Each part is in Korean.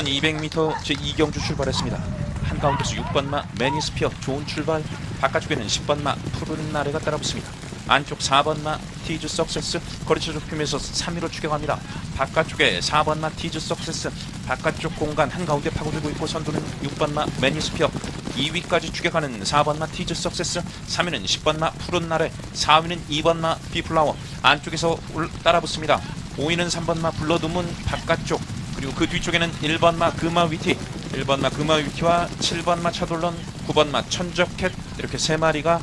1200m 제2경주 출발했습니다. 한가운데서 6번마 매니스피어 좋은 출발 바깥쪽에는 10번마 푸른 나래가 따라붙습니다. 안쪽 4번마 티즈 석세스 거리차 좁히면서 3위로 추격합니다. 바깥쪽에 4번마 티즈 석세스 바깥쪽 공간 한가운데 파고들고 있고 선두는 6번마 매니스피어 2위까지 추격하는 4번마 티즈 석세스 3위는 10번마 푸른 나래 4위는 2번마 비플라워 안쪽에서 올- 따라붙습니다. 5위는 3번마 블러드문 바깥쪽 그리고 그 뒤쪽에는 1번 마 금마 위티 1번 마 금마 위티와 7번 마 차돌런 9번 마 천적캣 이렇게 세 마리가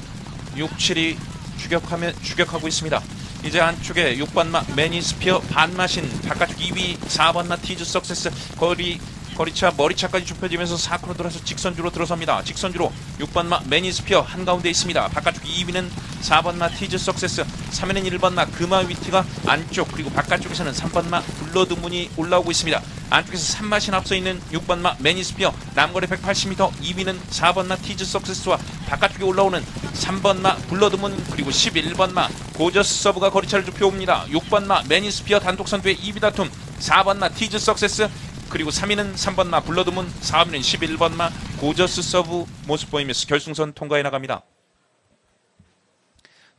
6, 7이 추격하며 추격하고 있습니다. 이제 안쪽에 6번마 매니스피어 반마신 바깥쪽 2위 4번마 티즈 석세스 거리 거리차 머리차까지 좁혀지면서 4코로 돌아서 직선주로 들어섭니다. 직선주로 6번마 매니스피어 한가운데 있습니다. 바깥쪽 2위는 4번마 티즈 석세스 3위는 1번마 금마 위티가 안쪽 그리고 바깥쪽에서는 3번마 블러드 문이 올라오고 있습니다. 안쪽에서 3마신 앞서 있는 6번마 매니스피어 남거리 180m 2위는 4번마 티즈 석세스와 바깥쪽에 올라오는 3번마 블러드문 그리고 11번마 고저스 서브가 거리차를 좁혀옵니다. 6번마 매니스피어 단독 선두의 2위 다툼 4번마 티즈 석세스 그리고 3위는 3번 마 블러드문 4위는 11번 마 고저스 서브 모습 보이면서 결승선 통과해 나갑니다.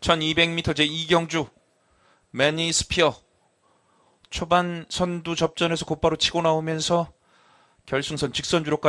1200m 제2경주 매니 스피어 초반 선두 접전에서 곧바로 치고 나오면서 결승선 직선주로까지